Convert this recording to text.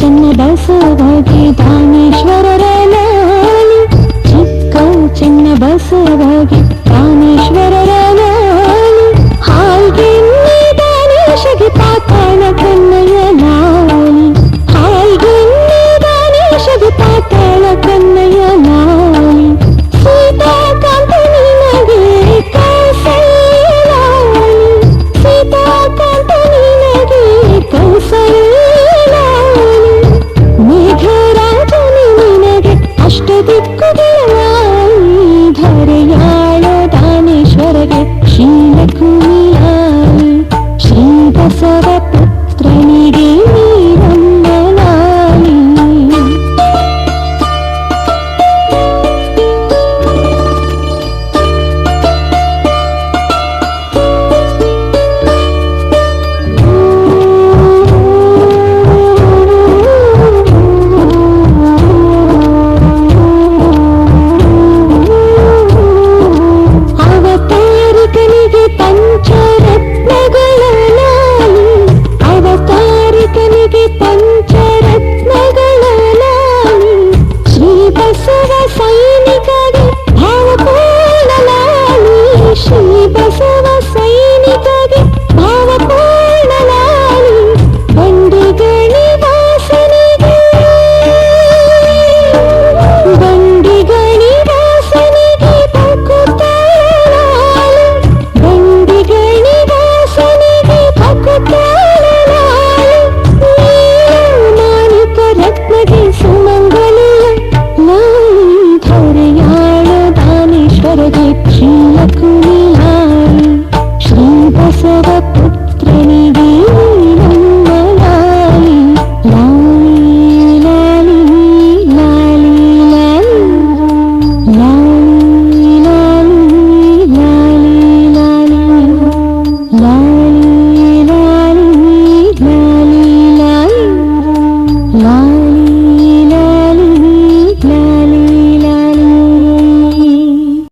చిన్న బసవకి రామేశ్వర రాలాలి చిక్కౌ చెన్న బసవకి రామేశ్వర రాలాలి హాల్గే దానేశకి పాతాళ కన్నయ్య లాలి హాల్గే దానేశకి